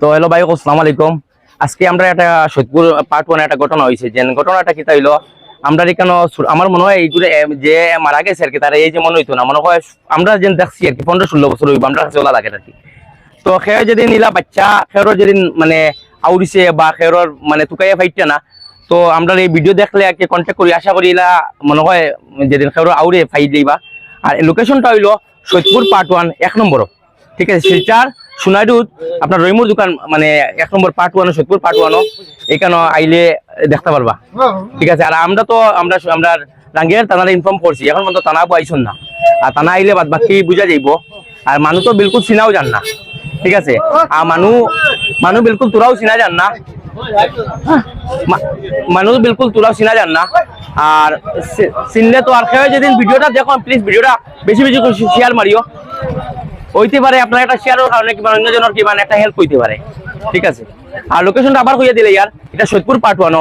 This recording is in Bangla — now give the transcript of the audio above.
তো হ্যালো ভাই, আসসালামু আলাইকুম। আজকে আমরা একটা সৈদপুর পার্ট ওয়ান একটা ঘটনা হয়েছে যে ঘটনাটা কি তাইলো আমরা এখানে আমার মনে হয় এইগুলো যে মারা গেছে আর কি তারা এই যে মনে হইতো না। মনে হয় আমরা যে দেখছি আর কি পনেরো ষোলো বছর হইব, আমরা ওলা লাগে আর কি তো সে যেদিন নিলা বাচ্চা, খেরোর যেদিন মানে আউরিছে বা খেরোর মানে তুকাইয়া ফাইটটা না, তো আমরা এই ভিডিও দেখলে আর কি কন্ট্যাক্ট করি, আশা করি এলা মনে হয় যেদিন খেরোর আউরে ফাইট দিবা। আর লোকেশনটা হইল সৈদপুর পার্ট ওয়ান এক নম্বর ঠিক আছে শিলচার সোনাইডুত আপনার রহিমুর দোকান মানে এক নম্বর পার্ট ওয়ান সৈদপুর পার্ট ওয়ানও এখানে আইলে দেখতে পারবা। ঠিক আছে, আর আমরা তো, আমরা আমরা রাঙ্গিয়ার থানারে ইনফর্ম করছি। এখন পর্যন্ত থানা পাইছুন না। আর থানা আইলে বাদ বাকি বুঝা যাইব। আর মানুষ তো বিলকুল চিনাও জান না। ঠিক আছে, আর মানুষ মানুষ বিলকুল তোরাও চিনা জান না। মানুষ বিলকুল তোরাও চিনা জান না। আর চিনলে তো আর যেদিন ভিডিওটা দেখো প্লিজ ভিডিওটা বেশি বেশি শেয়ার মারিও। হইতে পারে আপনার একটা শেয়ারের কারণে কিংবা অন্যজনের মানে একটা হেল্প হইতে পারে। ঠিক আছে? আর লোকেশনটা আবার হইয়া দিলে ইয়ার। এটা সৈদপুর পাটওয়ানো